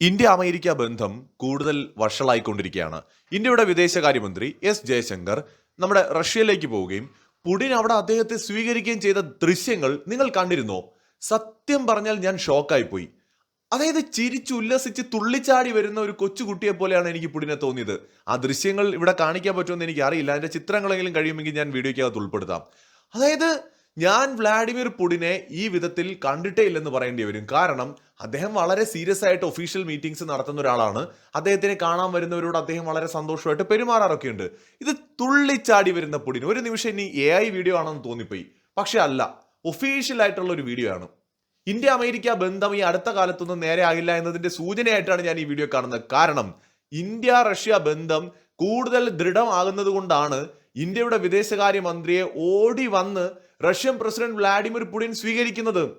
India America ബന്ധം കൂടുതൽ വഷളായിക്കൊണ്ടിരിക്കുകയാണ്. ഇന്ത്യയുടെ വിദേശകാര്യമന്ത്രി എസ് ജയശങ്കർ നമ്മുടെ റഷ്യയിലേക്ക് പോവുകയും പുടിൻ അവിടെ അദ്ദേഹത്തെ സ്വീകരിക്കുകയും ചെയ്ത ദൃശ്യങ്ങൾ നിങ്ങൾ കണ്ടിരുന്നോ? സത്യം പറഞ്ഞാൽ ഞാൻ ഷോക്കായി പോയി അതായത് ചിരിച്ചു ചിരിച്ചുല്ലസിച്ച് തുള്ളിച്ചാടി വരുന്ന ഒരു കൊച്ചുകുട്ടിയെ പോലെയാണ് എനിക്ക് പുടിനെ തോന്നിയത്. ആ ദൃശ്യങ്ങൾ ഇവിടെ കാണിക്കാൻ പറ്റുമെന്ന് എനിക്ക് അറിയില്ല അതിന്റെ ചിത്രങ്ങളെങ്കിലും കഴിയുമെങ്കിൽ ഞാൻ വീഡിയോയ്ക്കകത്ത് ഉൾപ്പെടുത്താം. അതായത് ഞാൻ വ്ളാഡിമിർ പുടിനെ ഈ വിധത്തിൽ കണ്ടിട്ടേ ഇല്ലെന്ന് പറയേണ്ടി വരും. കാരണം അദ്ദേഹം വളരെ സീരിയസ് ആയിട്ട് ഒഫീഷ്യൽ മീറ്റിംഗ്സ് നടത്തുന്ന ഒരാളാണ്. അദ്ദേഹത്തിനെ കാണാൻ വരുന്നവരോട് അദ്ദേഹം വളരെ സന്തോഷമായിട്ട് പെരുമാറാറൊക്കെ ഉണ്ട് ഇത് തുള്ളിച്ചാടി വരുന്ന പുടിൻ ഒരു നിമിഷം ഇനി എ ഐ വീഡിയോ ആണെന്ന് തോന്നിപ്പോയി. പക്ഷെ അല്ല ഒഫീഷ്യൽ ആയിട്ടുള്ള ഒരു വീഡിയോ ആണ്. ഇന്ത്യ അമേരിക്ക ബന്ധം ഈ അടുത്ത കാലത്തൊന്നും നേരെ ആകില്ല എന്നതിന്റെ സൂചനയായിട്ടാണ് ഞാൻ ഈ വീഡിയോ കാണുന്നത്. കാരണം ഇന്ത്യ റഷ്യ ബന്ധം കൂടുതൽ ദൃഢമാകുന്നത് കൊണ്ടാണ് ഇന്ത്യയുടെ വിദേശകാര്യ മന്ത്രിയെ ഓടി വന്ന് റഷ്യൻ പ്രസിഡന്റ് വ്ളാഡിമിർ പുടിൻ സ്വീകരിക്കുന്നത്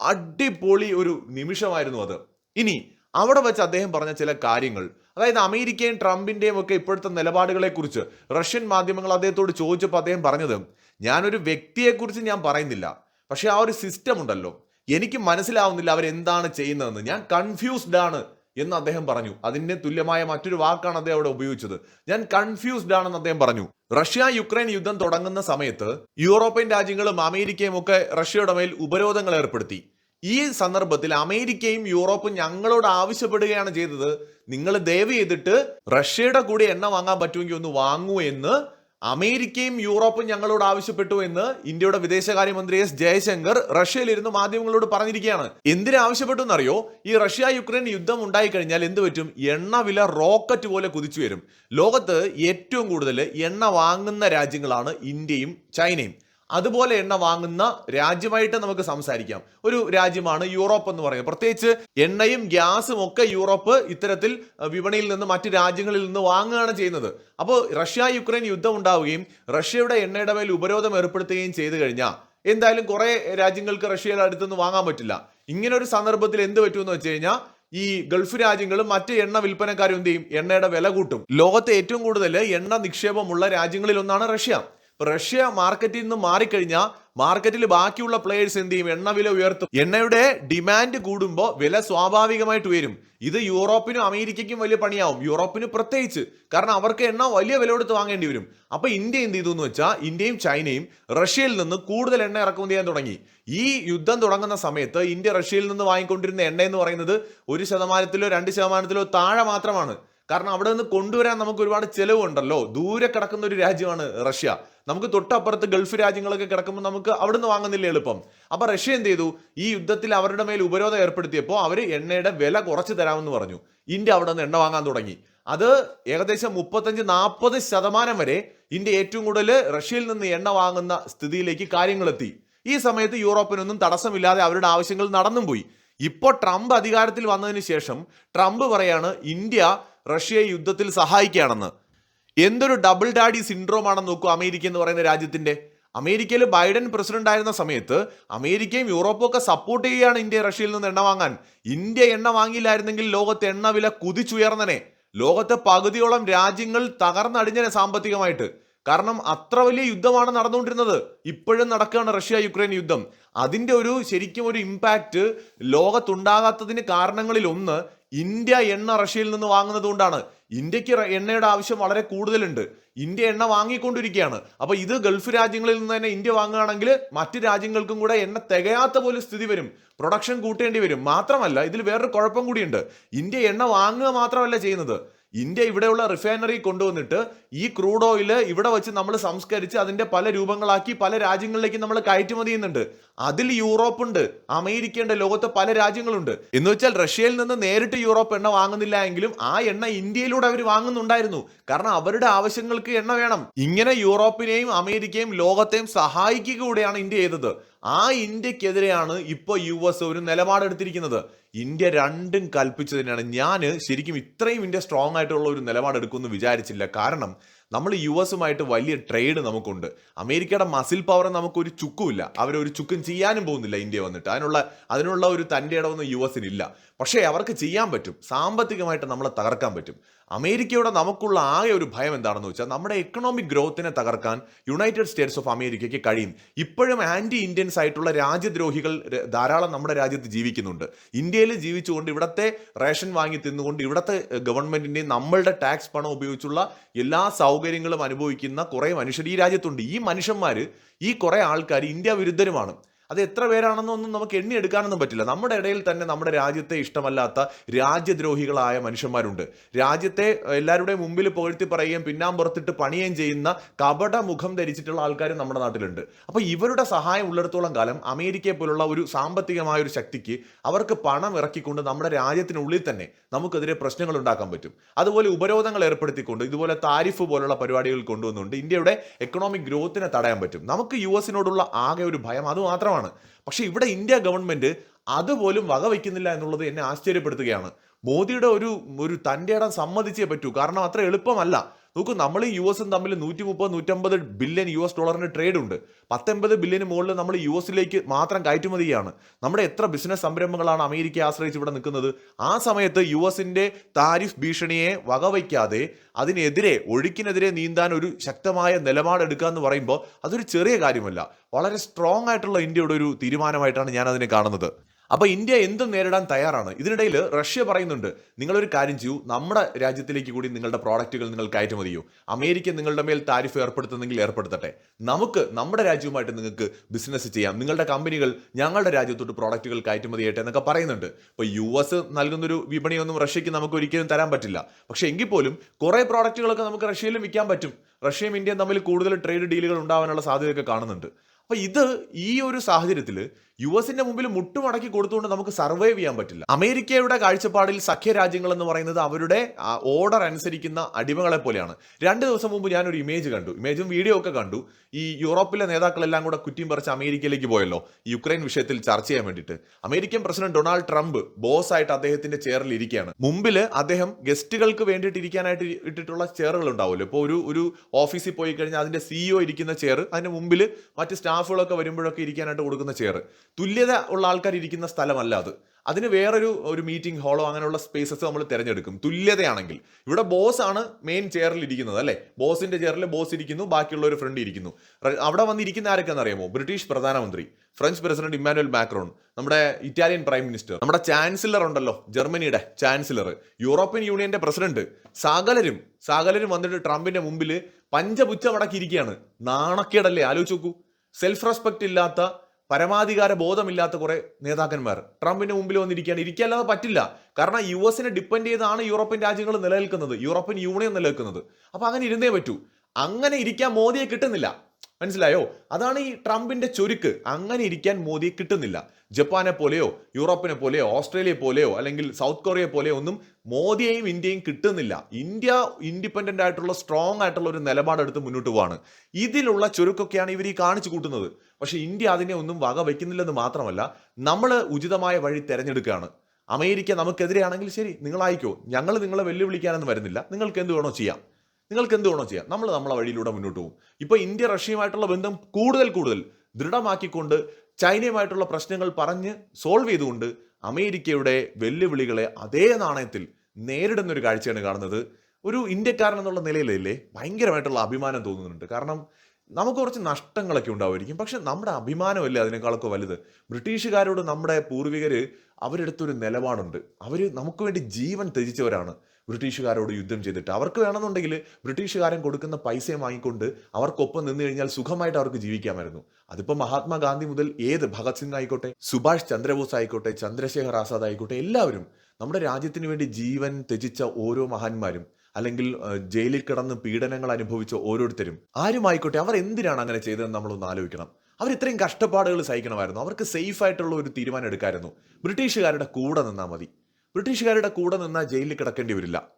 അടിപൊളി ഒരു നിമിഷമായിരുന്നു അത്. ഇനി അവിടെ വെച്ച് അദ്ദേഹം പറഞ്ഞ ചില കാര്യങ്ങൾ അതായത് അമേരിക്കയും ട്രംപിന്റെയും ഒക്കെ ഇപ്പോഴത്തെ നിലപാടുകളെ കുറിച്ച് റഷ്യൻ മാധ്യമങ്ങൾ അദ്ദേഹത്തോട് ചോദിച്ചപ്പോൾ അദ്ദേഹം പറഞ്ഞത് ഞാനൊരു വ്യക്തിയെക്കുറിച്ച് ഞാൻ പറയുന്നില്ല പക്ഷേ ആ ഒരു സിസ്റ്റം ഉണ്ടല്ലോ. എനിക്ക് മനസ്സിലാവുന്നില്ല അവരെന്താണ് ചെയ്യുന്നതെന്ന്. ഞാൻ കൺഫ്യൂസ്ഡ് ആണ് എന്ന് അദ്ദേഹം പറഞ്ഞു. അതിന് തുല്യമായ മറ്റൊരു വാക്കാണ് അദ്ദേഹം അവിടെ ഉപയോഗിച്ചത്. ഞാൻ കൺഫ്യൂസ്ഡ് ആണെന്ന് അദ്ദേഹം പറഞ്ഞു. റഷ്യ യുക്രൈൻ യുദ്ധം തുടങ്ങുന്ന സമയത്ത് യൂറോപ്യൻ രാജ്യങ്ങളും അമേരിക്കയും ഒക്കെ റഷ്യയുടെ മേൽ ഉപരോധങ്ങൾ ഏർപ്പെടുത്തി. ഈ സന്ദർഭത്തിൽ അമേരിക്കയും യൂറോപ്പും ഞങ്ങളോട് ആവശ്യപ്പെടുകയാണ് ചെയ്തത്. നിങ്ങൾ ദയവ് ചെയ്തിട്ട് റഷ്യയുടെ കൂടെ എണ്ണ വാങ്ങാൻ പറ്റുമെങ്കിൽ ഒന്ന് വാങ്ങൂ എന്ന് അമേരിക്കയും യൂറോപ്പും ഞങ്ങളോട് ആവശ്യപ്പെട്ടു എന്ന് ഇന്ത്യയുടെ വിദേശകാര്യമന്ത്രി എസ് ജയശങ്കർ റഷ്യയിലിരുന്ന് മാധ്യമങ്ങളോട് പറഞ്ഞിരിക്കുകയാണ്. എന്തിനു ആവശ്യപ്പെട്ടു എന്നറിയോ? ഈ റഷ്യ യുക്രൈൻ യുദ്ധം ഉണ്ടായി കഴിഞ്ഞാൽ എന്ത് പറ്റും? എണ്ണ വില റോക്കറ്റ് പോലെ കുതിച്ചു വരും. ലോകത്ത് ഏറ്റവും കൂടുതൽ എണ്ണ വാങ്ങുന്ന രാജ്യങ്ങളാണ് ഇന്ത്യയും ചൈനയും. അതുപോലെ എണ്ണ വാങ്ങുന്ന രാജ്യമായിട്ട് നമുക്ക് സംസാരിക്കാം. ഒരു രാജ്യമാണ് യൂറോപ്പ് എന്ന് പറയുന്നത്. പ്രത്യേകിച്ച് എണ്ണയും ഗ്യാസും ഒക്കെ യൂറോപ്പ് ഇത്തരത്തിൽ വിപണിയിൽ നിന്ന് മറ്റ് രാജ്യങ്ങളിൽ നിന്ന് വാങ്ങുകയാണ് ചെയ്യുന്നത്. അപ്പോൾ റഷ്യ യുക്രൈൻ യുദ്ധം ഉണ്ടാവുകയും റഷ്യയുടെ എണ്ണയുടെ മേൽ ഉപരോധം ഏർപ്പെടുത്തുകയും ചെയ്തു കഴിഞ്ഞാൽ എന്തായാലും കുറെ രാജ്യങ്ങൾക്ക് റഷ്യയുടെ അടുത്തുനിന്ന് വാങ്ങാൻ പറ്റില്ല. ഇങ്ങനെ ഒരു സന്ദർഭത്തിൽ എന്ത് പറ്റുമെന്ന് വെച്ച് കഴിഞ്ഞാൽ ഈ ഗൾഫ് രാജ്യങ്ങളും മറ്റ് എണ്ണ വിൽപ്പനക്കാരും എന്ത് ചെയ്യും? എണ്ണയുടെ വില കൂട്ടും. ലോകത്തെ ഏറ്റവും കൂടുതൽ എണ്ണ നിക്ഷേപമുള്ള രാജ്യങ്ങളിൽ ഒന്നാണ് റഷ്യ. റഷ്യ മാർക്കറ്റിൽ നിന്ന് മാറിക്കഴിഞ്ഞാൽ മാർക്കറ്റിൽ ബാക്കിയുള്ള പ്ലേയേഴ്സ് എന്ത് ചെയ്യും? എണ്ണ വില ഉയർത്തും. എണ്ണയുടെ ഡിമാൻഡ് കൂടുമ്പോൾ വില സ്വാഭാവികമായിട്ട് ഉയരും. ഇത് യൂറോപ്പിനും അമേരിക്കയ്ക്കും വലിയ പണിയാവും. യൂറോപ്പിന് പ്രത്യേകിച്ച്. കാരണം അവർക്ക് എണ്ണ വലിയ വില കൊടുത്ത് വാങ്ങേണ്ടി വരും. അപ്പൊ ഇന്ത്യ എന്ത് ചെയ്തു എന്ന് വെച്ചാൽ ഇന്ത്യയും ചൈനയും റഷ്യയിൽ നിന്ന് കൂടുതൽ എണ്ണ ഇറക്കുമതി ചെയ്യാൻ തുടങ്ങി. ഈ യുദ്ധം തുടങ്ങുന്ന സമയത്ത് ഇന്ത്യ റഷ്യയിൽ നിന്ന് വാങ്ങിക്കൊണ്ടിരുന്ന എണ്ണ എന്ന് പറയുന്നത് ഒരു ശതമാനത്തിലോ രണ്ട് ശതമാനത്തിലോ താഴെ മാത്രമാണ്. കാരണം അവിടെ നിന്ന് കൊണ്ടുവരാൻ നമുക്ക് ഒരുപാട് ചെലവുണ്ടല്ലോ. ദൂരെ കിടക്കുന്ന ഒരു രാജ്യമാണ് റഷ്യ. നമുക്ക് തൊട്ടപ്പുറത്ത് ഗൾഫ് രാജ്യങ്ങളൊക്കെ കിടക്കുമ്പോൾ നമുക്ക് അവിടുന്ന് വാങ്ങുന്നില്ല എളുപ്പം. അപ്പൊ റഷ്യ എന്ത് ചെയ്തു? ഈ യുദ്ധത്തിൽ അവരുടെ മേൽ ഉപരോധം ഏർപ്പെടുത്തിയപ്പോൾ അവർ എണ്ണയുടെ വില കുറച്ച് തരാമെന്ന് പറഞ്ഞു. ഇന്ത്യ അവിടെ നിന്ന് എണ്ണ വാങ്ങാൻ തുടങ്ങി. അത് ഏകദേശം മുപ്പത്തഞ്ച് നാൽപ്പത് ശതമാനം വരെ ഇന്ത്യ ഏറ്റവും കൂടുതൽ റഷ്യയിൽ നിന്ന് എണ്ണ വാങ്ങുന്ന സ്ഥിതിയിലേക്ക് കാര്യങ്ങളെത്തി ഈ സമയത്ത് യൂറോപ്പിനൊന്നും തടസ്സമില്ലാതെ അവരുടെ ആവശ്യങ്ങൾ നടന്നും പോയി. ഇപ്പോൾ ട്രംപ് അധികാരത്തിൽ വന്നതിന് ശേഷം ട്രംപ് പറയാണ് ഇന്ത്യ റഷ്യയെ യുദ്ധത്തിൽ സഹായിക്കുകയാണെന്ന്. എന്തൊരു ഡബിൾ ഡാഡി സിൻഡ്രോം ആണെന്ന് നോക്കൂ അമേരിക്ക എന്ന് പറയുന്ന രാജ്യത്തിന്റെ അമേരിക്കയിൽ ബൈഡൻ പ്രസിഡന്റ് ആയിരുന്ന സമയത്ത് അമേരിക്കയും യൂറോപ്പും ഒക്കെ സപ്പോർട്ട് ചെയ്യുകയാണ് ഇന്ത്യ റഷ്യയിൽ നിന്ന് എണ്ണ വാങ്ങാൻ. ഇന്ത്യ എണ്ണ വാങ്ങിയില്ലായിരുന്നെങ്കിൽ ലോകത്തെ എണ്ണ വില കുതിച്ചുയർന്നനെ. ലോകത്തെ പകുതിയോളം രാജ്യങ്ങൾ തകർന്നടിഞ്ഞനെ സാമ്പത്തികമായിട്ട്. കാരണം അത്ര വലിയ യുദ്ധമാണ് നടന്നുകൊണ്ടിരുന്നത്. ഇപ്പോഴും നടക്കുകയാണ് റഷ്യ യുക്രൈൻ യുദ്ധം. അതിന്റെ ഒരു ശരിക്കും ഒരു ഇമ്പാക്റ്റ് ലോകത്തുണ്ടാകാത്തതിന് കാരണങ്ങളിൽ ഒന്ന് ഇന്ത്യ എണ്ണ റഷ്യയിൽ നിന്ന് വാങ്ങുന്നത് കൊണ്ടാണ്. ഇന്ത്യയ്ക്ക് എണ്ണയുടെ ആവശ്യം വളരെ കൂടുതലുണ്ട്. ഇന്ത്യ എണ്ണ വാങ്ങിക്കൊണ്ടിരിക്കുകയാണ്. അപ്പൊ ഇത് ഗൾഫ് രാജ്യങ്ങളിൽ നിന്ന് തന്നെ ഇന്ത്യ വാങ്ങുകയാണെങ്കിൽ മറ്റ് രാജ്യങ്ങൾക്കും കൂടെ എണ്ണ തികയാത്ത പോലെ സ്ഥിതി വരും. പ്രൊഡക്ഷൻ കൂട്ടേണ്ടി വരും. മാത്രമല്ല ഇതിൽ വേറൊരു കുഴപ്പം കൂടിയുണ്ട്. ഇന്ത്യ എണ്ണ വാങ്ങുക മാത്രമല്ല ചെയ്യുന്നത്. ഇന്ത്യ ഇവിടെയുള്ള റിഫൈനറി കൊണ്ടുവന്നിട്ട് ഈ ക്രൂഡ് ഓയിൽ ഇവിടെ വെച്ച് നമ്മൾ സംസ്കരിച്ച് അതിന്റെ പല രൂപങ്ങളാക്കി പല രാജ്യങ്ങളിലേക്ക് നമ്മൾ കയറ്റുമതി ചെയ്യുന്നുണ്ട് അതിൽ യൂറോപ്പ് ഉണ്ട് അമേരിക്ക ഉണ്ട് ലോകത്തെ പല രാജ്യങ്ങളുണ്ട്. എന്ന് വെച്ചാൽ റഷ്യയിൽ നിന്ന് നേരിട്ട് യൂറോപ്പ് എണ്ണ വാങ്ങുന്നില്ല എങ്കിലും ആ എണ്ണ ഇന്ത്യയിലൂടെ അവർ വാങ്ങുന്നുണ്ടായിരുന്നു. കാരണം അവരുടെ ആവശ്യങ്ങൾക്ക് എണ്ണ വേണം. ഇങ്ങനെ യൂറോപ്പിനെയും അമേരിക്കയും ലോകത്തെയും സഹായിക്കുക കൂടെയാണ് ഇന്ത്യ ചെയ്തത്. ആ ഇന്ത്യക്കെതിരെയാണ് ഇപ്പോൾ യു എസ് ഒരു നിലപാടെടുത്തിരിക്കുന്നത്. ഇന്ത്യ രണ്ടും കൽപ്പിച്ചതിനാണ് ഞാൻ ശരിക്കും ഇത്രയും ഇന്ത്യ സ്ട്രോങ് ആയിട്ടുള്ള ഒരു നിലപാടെടുക്കുമെന്ന് വിചാരിച്ചില്ല. കാരണം നമ്മൾ യു എസുമായിട്ട് വലിയ ട്രേഡ് നമുക്കുണ്ട്. അമേരിക്കയുടെ മസിൽ പവർ നമുക്കൊരു ചുക്കുമില്ല. അവരൊരു ചുക്കും ചെയ്യാനും പോകുന്നില്ല ഇന്ത്യ വന്നിട്ട്. അതിനുള്ള അതിനുള്ള ഒരു തന്റെ ഇടമൊന്നും യു എസിനില്ല പക്ഷേ അവർക്ക് ചെയ്യാൻ പറ്റും. സാമ്പത്തികമായിട്ട് നമ്മളെ തകർക്കാൻ പറ്റും. അമേരിക്കയുടെ നമുക്കുള്ള ആകെ ഒരു ഭയം എന്താണെന്ന് വെച്ചാൽ നമ്മുടെ എക്കണോമിക് ഗ്രോത്തിനെ തകർക്കാൻ യുണൈറ്റഡ് സ്റ്റേറ്റ്സ് ഓഫ് അമേരിക്കയ്ക്ക് കഴിയും. ഇപ്പോഴും ആന്റി ഇന്ത്യൻസ് ആയിട്ടുള്ള രാജ്യദ്രോഹികൾ ധാരാളം നമ്മുടെ രാജ്യത്ത് ജീവിക്കുന്നുണ്ട്. ഇന്ത്യയിൽ ജീവിച്ചുകൊണ്ട് ഇവിടത്തെ റേഷൻ വാങ്ങി തിന്നുകൊണ്ട് ഇവിടത്തെ ഗവൺമെന്റിന്റെയും നമ്മളുടെ ടാക്സ് പണം ഉപയോഗിച്ചുള്ള എല്ലാ സൗകര്യങ്ങളും അനുഭവിക്കുന്ന കുറേ മനുഷ്യർ ഈ രാജ്യത്തുണ്ട്. ഈ മനുഷ്യന്മാർ ഈ കുറേ ആൾക്കാർ ഇന്ത്യ വിരുദ്ധരുമാണ്. അത് എത്ര പേരാണെന്നൊന്നും നമുക്ക് എണ്ണി എണ്ണിയെടുക്കാനൊന്നും പറ്റില്ല. നമ്മുടെ ഇടയിൽ തന്നെ നമ്മുടെ രാജ്യത്തെ ഇഷ്ടമല്ലാത്ത രാജ്യദ്രോഹികളായ മനുഷ്യന്മാരുണ്ട്. രാജ്യത്തെ എല്ലാവരുടെയും മുമ്പിൽ പുകഴ്ത്തി പറയുകയും പിന്നാമ്പുറത്തിട്ട് പണിയുകയും ചെയ്യുന്ന കപട മുഖം ധരിച്ചിട്ടുള്ള ആൾക്കാരും നമ്മുടെ നാട്ടിലുണ്ട്. അപ്പോൾ ഇവരുടെ സഹായം ഉള്ളിടത്തോളം കാലം അമേരിക്കയെ പോലുള്ള ഒരു സാമ്പത്തികമായ ഒരു ശക്തിക്ക് അവർക്ക് പണം ഇറക്കിക്കൊണ്ട് നമ്മുടെ രാജ്യത്തിനുള്ളിൽ തന്നെ നമുക്കെതിരെ പ്രശ്നങ്ങൾ ഉണ്ടാക്കാൻ പറ്റും. അതുപോലെ ഉപരോധങ്ങൾ ഏർപ്പെടുത്തിക്കൊണ്ട് ഇതുപോലെ താരിഫ് പോലുള്ള പരിപാടികൾ കൊണ്ടുവന്നുകൊണ്ട് ഇന്ത്യയുടെ എക്കണോമിക് ഗ്രോത്തിനെ തടയാൻ പറ്റും. നമുക്ക് യു എസിനോടുള്ള ആകെ ഒരു ഭയം അത് മാത്രമാണ്. പക്ഷേ ഇവിടെ ഇന്ത്യ ഗവൺമെന്റ് അതുപോലും വകവയ്ക്കുന്നില്ല എന്നുള്ളത് എന്നെ ആശ്ചര്യപ്പെടുത്തുകയാണ്. മോദിയുടെ ഒരു ഒരു തന്റെ ഇടം സമ്മതിച്ചേ പറ്റൂ. കാരണം അത്ര എളുപ്പമല്ല. നോക്കൂ നമ്മൾ യു എസും തമ്മിൽ നൂറ്റി മുപ്പത് നൂറ്റമ്പത് ബില്യൺ യു എസ് ഡോളറിന്റെ ട്രേഡ് ഉണ്ട്. പത്തൊമ്പത് ബില്യന് മുകളിൽ നമ്മൾ യു എസിലേക്ക് മാത്രം കയറ്റുമതിയാണ്. നമ്മുടെ എത്ര ബിസിനസ് സംരംഭങ്ങളാണ് അമേരിക്ക ആശ്രയിച്ച് ഇവിടെ നിൽക്കുന്നത്? ആ സമയത്ത് യു എസിന്റെ താരിഫ് ഭീഷണിയെ വകവയ്ക്കാതെ അതിനെതിരെ ഒഴുക്കിനെതിരെ നീന്താൻ ഒരു ശക്തമായ നിലപാടെടുക്കുക എന്ന് പറയുമ്പോൾ അതൊരു ചെറിയ കാര്യമല്ല. വളരെ സ്ട്രോങ് ആയിട്ടുള്ള ഇന്ത്യയുടെ ഒരു തീരുമാനമായിട്ടാണ് ഞാൻ അതിനെ കാണുന്നത്. അപ്പൊ ഇന്ത്യ എന്തും നേരിടാൻ തയ്യാറാണ്? ഇതിനിടയിൽ റഷ്യ പറയുന്നുണ്ട് നിങ്ങളൊരു കാര്യം ചെയ്യൂ നമ്മുടെ രാജ്യത്തിലേക്ക് കൂടി നിങ്ങളുടെ പ്രോഡക്റ്റുകൾ നിങ്ങൾ കയറ്റുമതി ചെയ്യൂ അമേരിക്ക നിങ്ങളുടെ മേൽ താരിഫ് ഏർപ്പെടുത്തുന്നെങ്കിൽ ഏർപ്പെടുത്തട്ടെ. നമുക്ക് നമ്മുടെ രാജ്യവുമായിട്ട് നിങ്ങൾക്ക് ബിസിനസ് ചെയ്യാം. നിങ്ങളുടെ കമ്പനികൾ ഞങ്ങളുടെ രാജ്യത്തോട്ട് പ്രോഡക്റ്റുകൾ കയറ്റുമതി ചെയ്യട്ടെ എന്നൊക്കെ പറയുന്നുണ്ട്. ഇപ്പൊ യു എസ് നൽകുന്നൊരു വിപണിയൊന്നും റഷ്യക്ക് നമുക്ക് ഒരിക്കലും തരാൻ പറ്റില്ല. പക്ഷേ എങ്കിൽ പോലും കുറെ പ്രോഡക്റ്റുകളൊക്കെ നമുക്ക് റഷ്യയിലും വിൽക്കാൻ പറ്റും. റഷ്യയും ഇന്ത്യയും തമ്മിൽ കൂടുതൽ ട്രേഡ് ഡീലുകൾ ഉണ്ടാവാനുള്ള സാധ്യതയൊക്കെ കാണുന്നുണ്ട്. അപ്പോൾ ഇത് ഈ ഒരു സാഹചര്യത്തിൽ യു എസിന്റെ മുമ്പിൽ മുട്ടുമടക്കി കൊടുത്തുകൊണ്ട് നമുക്ക് സർവൈവ് ചെയ്യാൻ പറ്റില്ല. അമേരിക്കയുടെ കാഴ്ചപ്പാടിൽ സഖ്യരാജ്യങ്ങൾ എന്ന് പറയുന്നത് അവരുടെ ഓർഡർ അനുസരിക്കുന്ന അടിമകളെ പോലെയാണ്. രണ്ട് ദിവസം മുമ്പ് ഞാനൊരു ഇമേജ് കണ്ടു. ഇമേജും വീഡിയോ ഒക്കെ കണ്ടു. ഈ യൂറോപ്പിലെ നേതാക്കളെല്ലാം കൂടെ കുറ്റിയും പറിച്ച് അമേരിക്കയിലേക്ക് പോയല്ലോ യുക്രൈൻ വിഷയത്തിൽ ചർച്ച ചെയ്യാൻ വേണ്ടിയിട്ട്. American president Donald Trump boss ആയിട്ട് അദ്ദേഹത്തിന്റെ ചെയറിൽ ഇരിക്കുകയാണ്. മുമ്പിൽ അദ്ദേഹം ഗസ്റ്റുകൾക്ക് വേണ്ടിയിട്ട് ഇരിക്കാനായിട്ട് ഇട്ടിട്ടുള്ള ചെയറുകൾ ഉണ്ടാവുമല്ലോ. ഇപ്പോൾ ഒരു ഒരു ഓഫീസിൽ പോയി കഴിഞ്ഞാൽ അതിന്റെ സിഇഒ ഇരിക്കുന്ന ചെയർ അതിന്റെ മുമ്പിൽ മറ്റ് സ്റ്റാഫുകളൊക്കെ വരുമ്പോഴൊക്കെ ഇരിക്കാനായിട്ട് കൊടുക്കുന്ന ചെയർ തുല്യത ഉള്ള ആൾക്കാർ ഇരിക്കുന്ന സ്ഥലമല്ല അത്. അതിന് വേറൊരു ഒരു മീറ്റിംഗ് ഹാളോ അങ്ങനെയുള്ള സ്പേസസ് നമ്മൾ തിരഞ്ഞെടുക്കും. തുല്യതയാണെങ്കിൽ. ഇവിടെ ബോസ് ആണ് മെയിൻ ചെയറിൽ ഇരിക്കുന്നത് അല്ലേ? ബോസിന്റെ ചെയറിൽ ബോസ് ഇരിക്കുന്നു ബാക്കിയുള്ള ഒരു ഫ്രണ്ട് ഇരിക്കുന്നു. അവിടെ വന്നിരിക്കുന്ന ആരൊക്കെയെന്ന് അറിയാമോ? ബ്രിട്ടീഷ് പ്രധാനമന്ത്രി ഫ്രഞ്ച് പ്രസിഡന്റ് ഇമ്മാനുവൽ മാക്രോൺ നമ്മുടെ ഇറ്റാലിയൻ പ്രൈം മിനിസ്റ്റർ നമ്മുടെ ചാൻസലർ ഉണ്ടല്ലോ ജർമ്മനിയുടെ ചാൻസലർ യൂറോപ്യൻ യൂണിയന്റെ പ്രസിഡന്റ് സകലരും സകലരും വന്നിട്ട് ട്രംപിന്റെ മുമ്പിൽ പഞ്ചപുച്ച ഇരിക്കുകയാണ് നാണക്കേടല്ലേ? ആലോചിച്ച് നോക്കൂ. സെൽഫ് റെസ്പെക്ട് ഇല്ലാത്ത പരമാധികാര ബോധമില്ലാത്ത കുറെ നേതാക്കന്മാർ. ട്രംപിന്റെ മുമ്പിൽ വന്നിരിക്കുകയാണ്. ഇരിക്കാല്ലാതെ പറ്റില്ല. കാരണം യു എസിനെ ഡിപ്പെൻഡ് ചെയ്താണ് യൂറോപ്യൻ രാജ്യങ്ങൾ നിലനിൽക്കുന്നത്. യൂറോപ്യൻ യൂണിയൻ നിലനിൽക്കുന്നത്. അപ്പൊ അങ്ങനെ ഇരുന്നേ പറ്റൂ. അങ്ങനെ ഇരിക്കാൻ മോദിയെ കിട്ടുന്നില്ല. മനസ്സിലായോ? അതാണ് ഈ ട്രംപിന്റെ ചുരുക്ക്. അങ്ങനെ ഇരിക്കാൻ മോദി കിട്ടുന്നില്ല. ജപ്പാനെ പോലെയോ യൂറോപ്പിനെ പോലെയോ ഓസ്ട്രേലിയ പോലെയോ അല്ലെങ്കിൽ സൗത്ത് കൊറിയ പോലെയോ ഒന്നും മോദിയെയും ഇന്ത്യയും കിട്ടുന്നില്ല. ഇന്ത്യ ഇൻഡിപെൻഡന്റ് ആയിട്ടുള്ള സ്ട്രോങ് ആയിട്ടുള്ള ഒരു നിലപാടെടുത്ത് മുന്നോട്ട് പോവാണ്. ഇതിലുള്ള ചുരുക്കൊക്കെയാണ് ഇവർ ഈ കാണിച്ചു കൂട്ടുന്നത്. പക്ഷെ ഇന്ത്യ അതിനെ ഒന്നും വക വയ്ക്കുന്നില്ലെന്ന് മാത്രമല്ല നമ്മൾ ഉചിതമായ വഴി തിരഞ്ഞെടുക്കുകയാണ്. അമേരിക്ക നമുക്കെതിരെയാണെങ്കിൽ ശരി നിങ്ങളായിക്കോ. ഞങ്ങൾ നിങ്ങളെ വെല്ലുവിളിക്കാനൊന്നും വരുന്നില്ല. നിങ്ങൾക്ക് എന്ത് വേണോ ചെയ്യാം. നിങ്ങൾക്ക് എന്ത് വേണോ ചെയ്യാം. നമ്മൾ നമ്മളെ വഴിയിലൂടെ മുന്നോട്ട് പോകും. ഇപ്പോൾ ഇന്ത്യ റഷ്യയുമായിട്ടുള്ള ബന്ധം കൂടുതൽ കൂടുതൽ ദൃഢമാക്കിക്കൊണ്ട് ചൈനയുമായിട്ടുള്ള പ്രശ്നങ്ങൾ പറഞ്ഞ് സോൾവ് ചെയ്തുകൊണ്ട് അമേരിക്കയുടെ വെല്ലുവിളികളെ അതേ നാണയത്തിൽ നേരിടുന്ന ഒരു കാഴ്ചയാണ് കാണുന്നത്. ഒരു ഇന്ത്യക്കാരൻ എന്നുള്ള നിലയിലല്ലേ ഭയങ്കരമായിട്ടുള്ള അഭിമാനം തോന്നുന്നുണ്ട്. കാരണം നമുക്ക് കുറച്ച് നഷ്ടങ്ങളൊക്കെ ഉണ്ടാവുമായിരിക്കും. പക്ഷെ നമ്മുടെ അഭിമാനമല്ലേ അതിനേക്കാളൊക്കെ വലുത്? ബ്രിട്ടീഷുകാരോട് നമ്മുടെ പൂർവികർ അവരെടുത്തൊരു നിലപാടുണ്ട്. അവർ നമുക്ക് വേണ്ടി ജീവൻ ത്യജിച്ചവരാണ് ബ്രിട്ടീഷുകാരോട് യുദ്ധം ചെയ്തിട്ട്. അവർക്ക് വേണമെന്നുണ്ടെങ്കിൽ ബ്രിട്ടീഷുകാരൻ കൊടുക്കുന്ന പൈസയും വാങ്ങിക്കൊണ്ട് അവർക്കൊപ്പം നിന്ന് കഴിഞ്ഞാൽ സുഖമായിട്ട് അവർക്ക് ജീവിക്കാമായിരുന്നു. അതിപ്പോൾ മഹാത്മാഗാന്ധി മുതൽ ഏത് ഭഗത് സിംഗ് ആയിക്കോട്ടെ സുഭാഷ് ചന്ദ്രബോസ് ആയിക്കോട്ടെ ചന്ദ്രശേഖർ ആസാദ് ആയിക്കോട്ടെ എല്ലാവരും നമ്മുടെ രാജ്യത്തിന് വേണ്ടി ജീവൻ ത്യജിച്ച ഓരോ മഹാന്മാരും അല്ലെങ്കിൽ ജയിലിൽ കിടന്ന് പീഡനങ്ങൾ അനുഭവിച്ച ഓരോരുത്തരും ആരുമായിക്കോട്ടെ അവർ എന്തിനാണ് അങ്ങനെ ചെയ്തതെന്ന് നമ്മളൊന്ന് ആലോചിക്കണം. അവർ ഇത്രയും കഷ്ടപ്പാടുകൾ സഹിക്കണമായിരുന്നു. അവർക്ക് സേഫ് ആയിട്ടുള്ള ഒരു തീരുമാനം എടുക്കായിരുന്നു. ബ്രിട്ടീഷുകാരുടെ കൂടെ നിന്നാൽ മതി. ബ്രിട്ടീഷുകാരുടെ കൂടെ നിന്നാൽ ജയിലിൽ കിടക്കേണ്ടി വരില്ല.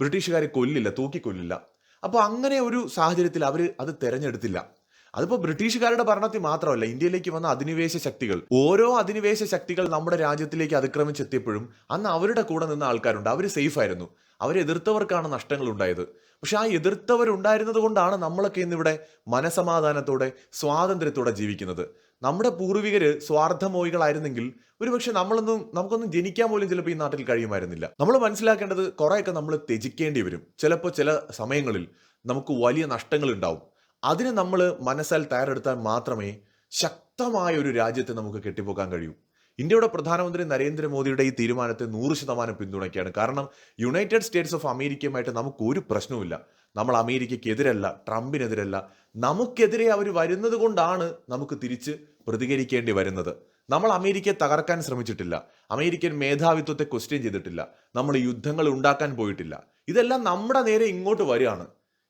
ബ്രിട്ടീഷുകാരെ കൊല്ലില്ല തൂക്കിക്കൊല്ലില്ല. അപ്പോൾ അങ്ങനെ ഒരു സാഹചര്യത്തിൽ അവർ അത് തിരഞ്ഞെടുത്തില്ല. അതിപ്പോൾ ബ്രിട്ടീഷുകാരുടെ ഭരണത്തിൽ മാത്രമല്ല ഇന്ത്യയിലേക്ക് വന്ന അധിനിവേശ ശക്തികൾ. ഓരോ അധിനിവേശ ശക്തികൾ നമ്മുടെ രാജ്യത്തിലേക്ക് അതിക്രമിച്ചെത്തിയപ്പോഴും അന്ന് അവരുടെ കൂടെ നിന്ന ആൾക്കാരുണ്ട്. അവർ സേഫ് ആയിരുന്നു. അവരെ എതിർത്തവർക്കാണ് നഷ്ടങ്ങൾ ഉണ്ടായത്. പക്ഷെ ആ എതിർത്തവരുണ്ടായിരുന്നത് കൊണ്ടാണ് നമ്മളൊക്കെ ഇന്നിവിടെ മനസമാധാനത്തോടെ സ്വാതന്ത്ര്യത്തോടെ ജീവിക്കുന്നത്. നമ്മുടെ പൂർവികർ സ്വാർത്ഥമോഹികളായിരുന്നെങ്കിൽ ഒരുപക്ഷെ നമ്മളൊന്നും നമുക്കൊന്നും ജനിക്കാൻ പോലും ചിലപ്പോൾ ഈ നാട്ടിൽ കഴിയുമായിരുന്നില്ല. നമ്മൾ മനസ്സിലാക്കേണ്ടത് കുറേയൊക്കെ നമ്മൾ ത്യജിക്കേണ്ടി വരും. ചിലപ്പോൾ ചില സമയങ്ങളിൽ നമുക്ക് വലിയ നഷ്ടങ്ങൾ ഉണ്ടാവും അതിനെ നമ്മൾ മനസ്സാൽ തയ്യാറെടുത്താൽ മാത്രമേ ശക്തമായ ഒരു രാജ്യത്തെ നമുക്ക് കെട്ടിപ്പോക്കാൻ കഴിയൂ. ഇന്ത്യയുടെ പ്രധാനമന്ത്രി നരേന്ദ്രമോദിയുടെ ഈ തീരുമാനത്തെ നൂറ് ശതമാനം പിന്തുണയ്ക്കുകയാണ്. കാരണം യുണൈറ്റഡ് സ്റ്റേറ്റ്സ് ഓഫ് അമേരിക്കയുമായിട്ട് നമുക്ക് ഒരു പ്രശ്നവുമില്ല. നമ്മൾ അമേരിക്കയ്ക്കെതിരല്ല ട്രംപിനെതിരല്ല. നമുക്കെതിരെ അവർ വരുന്നത് കൊണ്ടാണ് നമുക്ക് തിരിച്ച് പ്രതികരിക്കേണ്ടി വരുന്നത്. നമ്മൾ അമേരിക്കയെ തകർക്കാൻ ശ്രമിച്ചിട്ടില്ല. അമേരിക്കൻ മേധാവിത്വത്തെ ക്വസ്റ്റ്യൻ ചെയ്തിട്ടില്ല. നമ്മൾ യുദ്ധങ്ങൾ ഉണ്ടാക്കാൻ പോയിട്ടില്ല. ഇതെല്ലാം നമ്മുടെ നേരെ ഇങ്ങോട്ട് വരികയാണ്.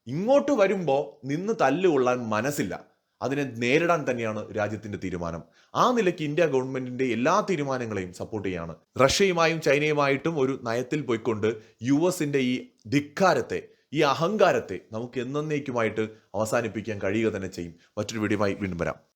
ഇങ്ങോട്ട് വരുമ്പോൾ നിന്ന് തല്ലുകൊള്ളാൻ മനസ്സില്ല. അതിനെ നേരിടാൻ തന്നെയാണ് രാജ്യത്തിന്റെ തീരുമാനം. ആ നിലയ്ക്ക് ഇന്ത്യ ഗവൺമെന്റിന്റെ എല്ലാ തീരുമാനങ്ങളെയും സപ്പോർട്ട് ചെയ്യാണ്. റഷ്യയുമായും ചൈനയുമായിട്ടും ഒരു നയത്തിൽ പോയിക്കൊണ്ട് യു എസിന്റെ ഈ ധിക്കാരത്തെ ഈ അഹങ്കാരത്തെ നമുക്ക് എന്നേക്കുമായിട്ട് അവസാനിപ്പിക്കാൻ കഴിയുക തന്നെ ചെയ്യും. മറ്റൊരു വീഡിയോയുമായി വീണ്ടും വരാം.